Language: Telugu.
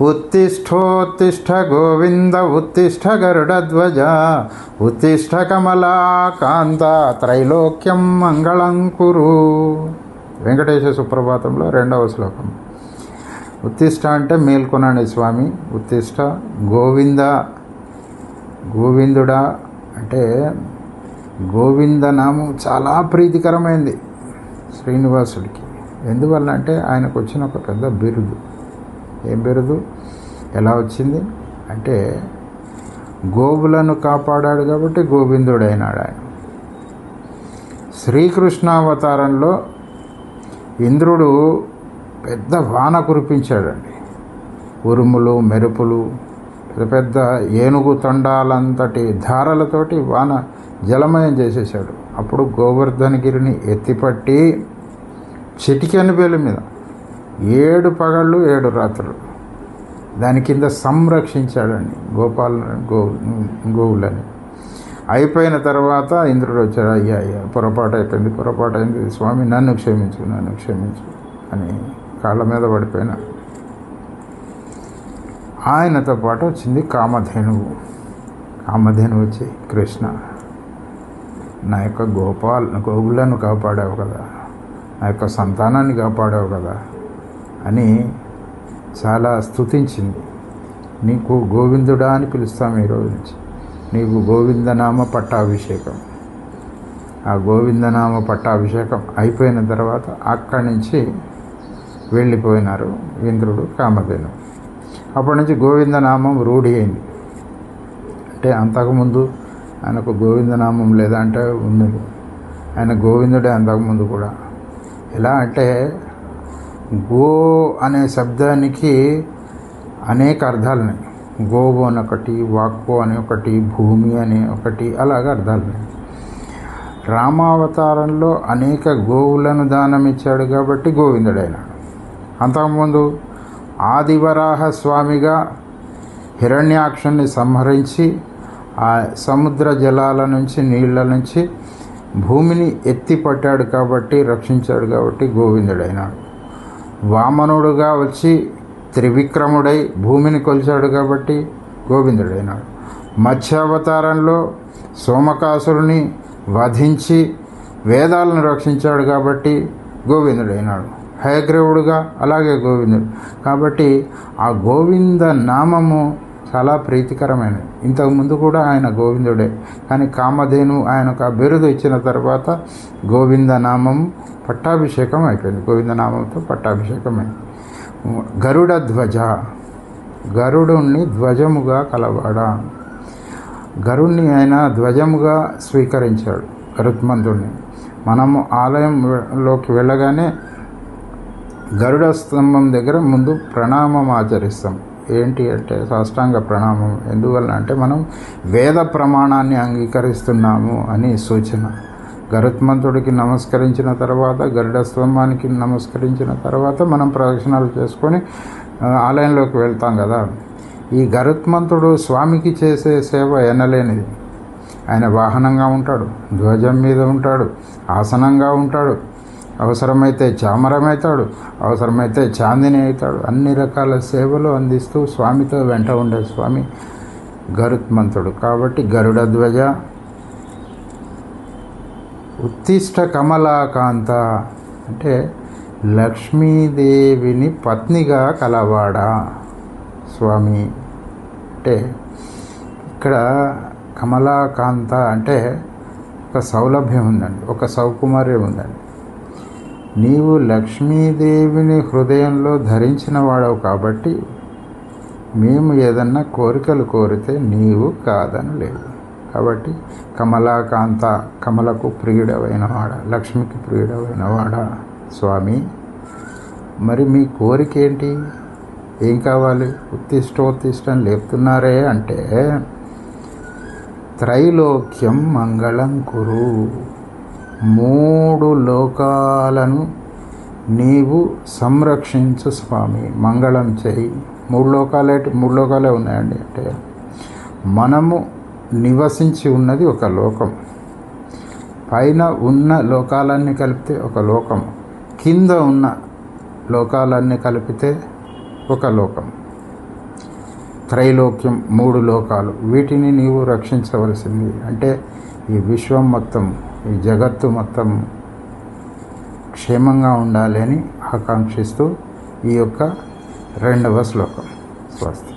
ఉత్తిష్టోత్తిష్ట గోవింద ఉత్తిష్ట గరుడధ్వజ ఉత్తిష్ట కమలాకాంత త్రైలోక్యం మంగళం కురు. సుప్రభాతంలో రెండవ శ్లోకం. ఉత్తిష్ట అంటే మేల్కొనండి స్వామి. ఉత్తిష్ట గోవింద. గోవిందుడా అంటే గోవింద నామం చాలా ప్రీతికరమైంది శ్రీనివాసుడికి. ఎందువల్ల అంటే ఆయనకు వచ్చిన ఒక పెద్ద బిరుదు. ఏం బిరుదు ఎలా వచ్చింది? అంటే గోవులను కాపాడాడు కాబట్టి గోవిందుడైనాడు ఆయన శ్రీకృష్ణావతారంలో ఇంద్రుడు పెద్ద వాన కురిపించాడండి. ఉరుములు మెరుపులు పెద్ద పెద్ద ఏనుగు తొండాలంతటి ధారలతోటి వాన జలమయం చేసేసాడు అప్పుడు గోవర్ధనగిరిని ఎత్తిపట్టి చిటికెను పేలు మీద ఏడు పగళ్ళు ఏడు రాత్రులు. దాని కింద సంరక్షించాడండి గోపాల గో గోవులని. అయిపోయిన తర్వాత ఇంద్రుడు వచ్చాడు అయ్యా అయ్యా పొరపాటు అయిపోయింది పొరపాటు అయింది స్వామి నన్ను క్షమించు నన్ను క్షమించు అని కాళ్ళ మీద పడిపోయిన. ఆయనతో పాటు వచ్చింది కామధేనువు. కామధేనువు వచ్చి కృష్ణ నా యొక్క గోపాల్ గోవులను కాపాడావు కదా నా యొక్క సంతానాన్ని కాపాడావు కదా అని చాలా స్థుతించింది నీకు గోవిందుడా అని పిలుస్తాం ఈరోజు నుంచి. నీకు గోవిందనామ పట్టాభిషేకం. ఆ గోవిందనామ పట్టాభిషేకం అయిపోయిన తర్వాత అక్కడి నుంచి వెళ్ళిపోయినారు ఇంద్రుడు కామధేను. అప్పటి నుంచి గోవిందనామం రూఢి అయింది. అంటే అంతకుముందు ఆయనకు గోవిందనామం లేదా అంటే ఉన్నది ఆయన గోవిందుడే అంతకుముందు కూడా. ఎలా అంటే గో అనే శబ్దానికి అనేక అర్థాలు ఉన్నాయి గోవు అని ఒకటి వాక్కు అని ఒకటి భూమి అని ఒకటి అలాగ అర్థాలు ఉన్నాయి రామావతారంలో అనేక గోవులను దానం ఇచ్చాడు కాబట్టి గోవిందుడైనాడు. అంతకుముందు ఆదివరాహ స్వామిగా హిరణ్యాక్షుని సంహరించి ఆ సముద్ర జలాల నుంచి నీళ్ళ నుంచి భూమిని ఎత్తిపట్టాడు కాబట్టి రక్షించాడు కాబట్టి గోవిందుడైనాడు. వామనుడుగా వచ్చి త్రివిక్రముడై భూమిని కొలిచాడు కాబట్టి గోవిందుడైనాడు. మత్స్యావతారంలో సోమకాసురుని వధించి వేదాలను రక్షించాడు కాబట్టి గోవిందుడైనాడు. హయగ్రీవుడుగా అలాగే గోవిందుడు. కాబట్టి ఆ గోవింద నామము చాలా ప్రీతికరమైనది. ఇంతకుముందు కూడా ఆయన గోవిందుడే. కానీ కామధేను ఆయనకు ఆ బిరుదు ఇచ్చిన తర్వాత గోవింద నామం పట్టాభిషేకం అయిపోయింది. గోవింద నామంతో పట్టాభిషేకం అయింది గరుడ ధ్వజ. గరుడుని ధ్వజముగా కలవాడ? గరుణ్ణి ఆయన ధ్వజముగా స్వీకరించాడు గరుత్మంతుణ్ణి మనము ఆలయంలోకి వెళ్ళగానే గరుడ స్తంభం దగ్గర ముందు ప్రణామం ఆచరిస్తాం. ఏంటి అంటే సాష్టాంగ ప్రణామం. ఎందువల్ల అంటే మనం వేద ప్రమాణాన్ని అంగీకరిస్తున్నాము అని సూచన. గరుత్మంతుడికి నమస్కరించిన తర్వాత గరుడ స్తంభానికి నమస్కరించిన తర్వాత మనం ప్రదక్షిణాలు చేసుకొని ఆలయంలోకి వెళ్తాం కదా. ఈ గరుత్మంతుడు స్వామికి చేసే సేవ ఎనలేనిది. ఆయన వాహనంగా ఉంటాడు ధ్వజం మీద ఉంటాడు ఆసనంగా ఉంటాడు. అవసరమైతే చామరమవుతాడు అవసరమైతే చాందిని అవుతాడు. అన్ని రకాల సేవలు అందిస్తూ స్వామితో వెంట ఉండే స్వామి గరుత్మంతుడు. కాబట్టి గరుడ ధ్వజ ఉత్తిష్ట కమలాకాంత అంటే లక్ష్మీదేవిని పత్నిగా కలవాడా స్వామి? అంటే ఇక్కడ కమలాకాంత అంటే ఒక సౌలభ్యం ఉందండి ఒక సౌకుమార్యం ఉందండి. నీవు లక్ష్మీదేవిని హృదయంలో ధరించిన వాడవు కాబట్టి మేము ఏదన్నా కోరికలు కోరితే నీవు కాదని లేదు కాబట్టి కమలాకాంత కమలకు ప్రియుడవైనవాడ లక్ష్మికి ప్రియుడవైనవాడ స్వామి. మరి మీ కోరిక ఏంటి? ఏం కావాలి? ఉత్తిష్టోత్తిష్టం లేపుతున్నారే అంటే త్రైలోక్యం మంగళం కురు. మూడు లోకాలను నీవు సంరక్షించు స్వామి. మంగళం చేయి. మూడు లోకాలే మూడు లోకాలే ఉన్నాయండి అంటే మనము నివసించి ఉన్నది ఒక లోకం. పైన ఉన్న లోకాలన్నీ కలిపితే ఒక లోకం. కింద ఉన్న లోకాలన్నీ కలిపితే ఒక లోకం. త్రైలోక్యం మూడు లోకాలు. వీటిని నీవు రక్షించవలసింది. అంటే ఈ విశ్వం మొత్తం ఈ జగత్తు మొత్తం క్షేమంగా ఉండాలి అని ఆకాంక్షిస్తూ ఈ యొక్క రెండవ శ్లోకం. స్వస్తి.